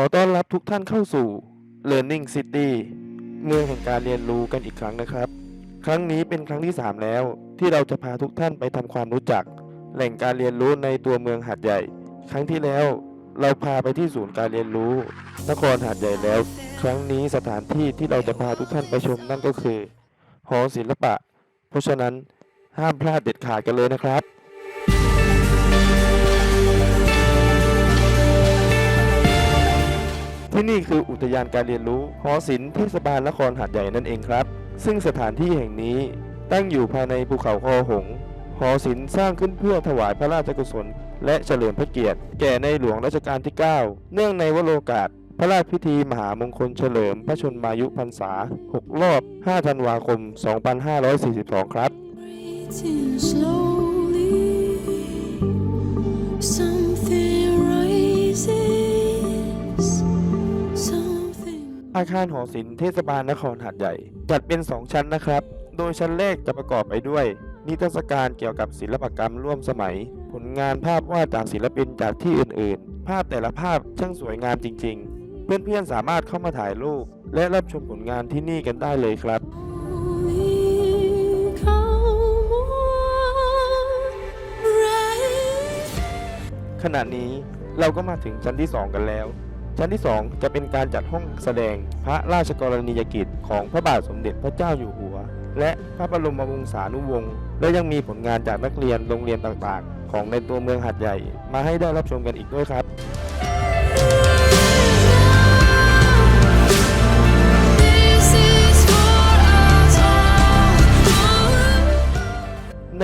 อต้อนรับทุกท่านเข้าสู่ Learning City เมืองแห่งการเรียนรู้กันอีกครั้งนะครับ ครั้งนี้เป็นครั้งที่ 3 แล้ว ที่เราจะพาทุกท่านไปทำความรู้จัก แหล่งการเรียนรู้ในตัวเมืองหาดใหญ่ ครั้งที่แล้ว เราพาไปที่ศูนย์การเรียนรู้ นครหาดใหญ่แล้ว ครั้งนี้สถานที่ที่เราจะพาทุกท่านไปชมนั่นก็คือหอศิลปะ เพราะฉะนั้นห้ามพลาดเด็ดขาดกันเลยนะครับ ที่นี่คืออุทยานการเรียนรู้หอศิลป์เทศบาลนครหาดใหญ่นั่นเองครับ ซึ่งสถานที่แห่งนี้ตั้งอยู่ภายในภูเขาคอหงหอศิลป์สร้างขึ้นเพื่อถวายพระราชกุศล และเฉลิมพระเกียรติ แก่ในหลวงรัชกาลที่ 9 เนื่องในวโรกาส พระราชพิธีมหามงคลเฉลิมพระชนมายุพรรษา 6 รอบ 5 ธันวาคม 2542 ครับ อาคารหอศิลป์เทศบาลนครหาดใหญ่ จัดเป็น 2 ชั้นนะครับ โดยชั้นแรกจะประกอบไปด้วย นิทรรศการเกี่ยวกับศิลปกรรมร่วมสมัย ผลงานภาพวาดจากศิลปินจากที่อื่น ๆ ภาพแต่ละภาพช่างสวยงามจริง ๆ เพื่อนๆสามารถเข้ามาถ่ายรูปและรับชมผลงานที่นี่กันได้เลยครับ Only come on, right? ขณะนี้เราก็มาถึงชั้นที่ 2 กันแล้ว ชั้นที่ 2 จะเป็นการจัดห้องแสดงพระราชกรณียกิจของพระบาทสมเด็จพระเจ้าอยู่หัว และพระบรมวงศานุวงศ์และยังมีผลงานจากนักเรียนโรงเรียนต่างๆ ของในตัวเมืองหัดใหญ่ มาให้ได้รับชมกันอีกด้วยครับ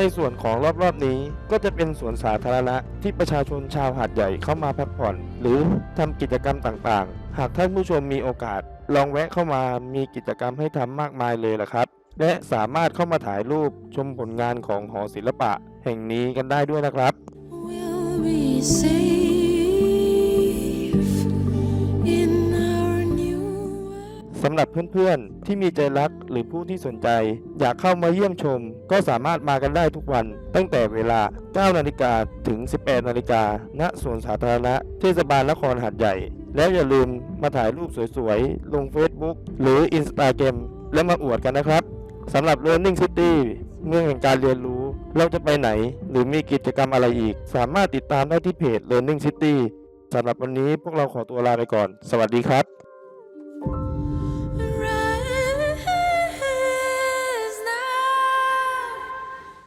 ในส่วนของรอบๆนี้ก็จะเป็นสวนสาธารณะที่ประชาชนชาวหาดใหญ่เข้ามาพักผ่อน หรือทำกิจกรรมต่างๆ หากท่านผู้ชมมีโอกาส ลองแวะเข้ามามีกิจกรรมให้ทำมากมายเลยล่ะครับ และสามารถเข้ามาถ่ายรูปชมผลงานของหอศิลปะ แห่งนี้กันได้ด้วยนะครับ We'll be safe สำหรับเพื่อนๆ ที่มีใจรักหรือผู้ที่สนใจ อยากเข้ามาเยี่ยมชม ก็สามารถมากันได้ทุกวัน ตั้งแต่เวลา 9 นาฬิกาถึง 18 นาฬิกาณสวนสาธารณะ เทศบาลนครหาดใหญ่ แล้วอย่าลืมมาถ่ายรูปสวยๆ ลง Facebook หรือ Instagram และมาอวดกันนะครับสำหรับ Learning City เมืองแห่งการเรียนรู้ เราจะไปไหน หรือมีกิจกรรมอะไรอีก สามารถติดตามได้ที่เพจ Learning City สำหรับวันนี้พวกเราขอตัวลาไปก่อน สวัสดีครับ